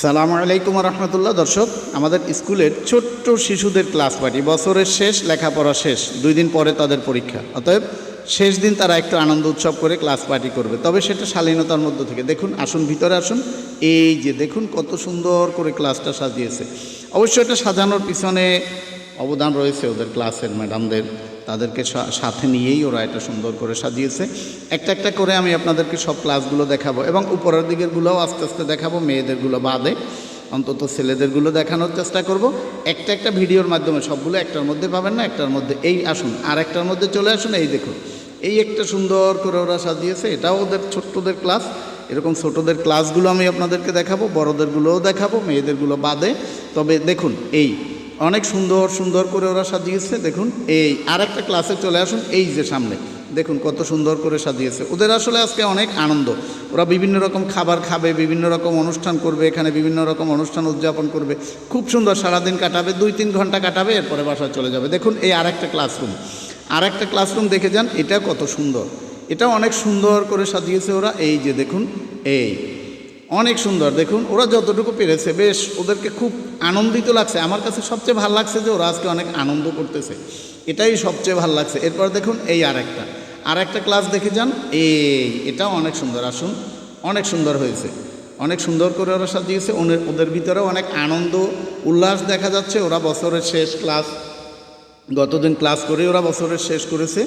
সালামু আলাইকুম রহমতুল্লাহ দর্শক। আমাদের স্কুলের ছোট্ট শিশুদের ক্লাস পার্টি, বছরের শেষ, লেখাপড়া শেষ, দুই দিন পরে তাদের পরীক্ষা। অতএব শেষ দিন তারা একটু আনন্দ উৎসব করে ক্লাস পার্টি করবে। তবে সেটা শালীনতার মধ্য থেকে। দেখুন, আসুন, ভিতরে আসুন। এই যে দেখুন, কত সুন্দর করে ক্লাসটা সাজিয়েছে। অবশ্যই এটা সাজানোর পিছনে অবদান রয়েছে ওদের ক্লাসের ম্যাডামদের। তাদেরকে সাথে নিয়েই ওরা এটা সুন্দর করে সাজিয়েছে। একটা একটা করে আমি আপনাদেরকে সব ক্লাসগুলো দেখাবো এবং উপরের দিকেরগুলোও আস্তে আস্তে দেখাবো, মেয়েদেরগুলো বাদে অন্তত ছেলেদেরগুলো দেখানোর চেষ্টা করব। একটা একটা ভিডিওর মাধ্যমে সবগুলো একটার মধ্যে পাবেন না, একটার মধ্যে এই আসুন, আর একটার মধ্যে চলে আসুন, এই দেখুন। এই একটা সুন্দর করে ওরা সাজিয়েছে, এটাও ওদের ছোট্টদের ক্লাস এরকম ছোটদের ক্লাসগুলো আমি আপনাদেরকে দেখাবো, বড়দেরগুলোও দেখাবো, মেয়েদেরগুলো বাদে। তবে দেখুন, এই অনেক সুন্দর সুন্দর করে ওরা সাজিয়েছে, দেখুন। এই আর একটা ক্লাসে চলে আসুন, এই যে সামনে। দেখুন কত সুন্দর করে সাজিয়েছে। ওদের আসলে আজকে অনেক আনন্দ। ওরা বিভিন্ন রকম খাবার খাবে, বিভিন্ন রকম অনুষ্ঠান করবে, এখানে বিভিন্ন রকম অনুষ্ঠান উদযাপন করবে। খুব সুন্দর সারাদিন কাটাবে, দুই তিন ঘণ্টা কাটাবে, এরপরে বাসায় চলে যাবে। দেখুন এই আর একটা ক্লাসরুম। আর একটা ক্লাসরুম দেখে যান, এটা কত সুন্দর। এটা অনেক সুন্দর করে সাজিয়েছে ওরা। এই যে দেখুন, এই অনেক সুন্দর। দেখুন, ওরা যতটুকু পেরেছে, বেশ ওদেরকে খুব আনন্দিত লাগছে। আমার কাছে সবচেয়ে ভালো লাগছে যে ওরা আজকে অনেক আনন্দ করতেছে। এটাই সবচেয়ে ভালো লাগছে। এরপর দেখুন, এই আর একটা আর একটা ক্লাস দেখে যান। এই, এটাও অনেক সুন্দর। আসুন, অনেক সুন্দর হয়েছে। অনেক সুন্দর করে ওরা সাজিয়েছে। ওদের ভিতরেও অনেক আনন্দ, উল্লাস দেখা যাচ্ছে। ওরা বছরের শেষ ক্লাস গতদিন ক্লাস করে ওরা বছরের শেষ করেছে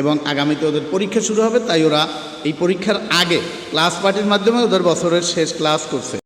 এবং আগামীতে ওদের পরীক্ষা শুরু হবে, তাই ওরা এই পরীক্ষার আগে ক্লাস পার্টির মাধ্যমে ওদের বছরের শেষ ক্লাস করছে।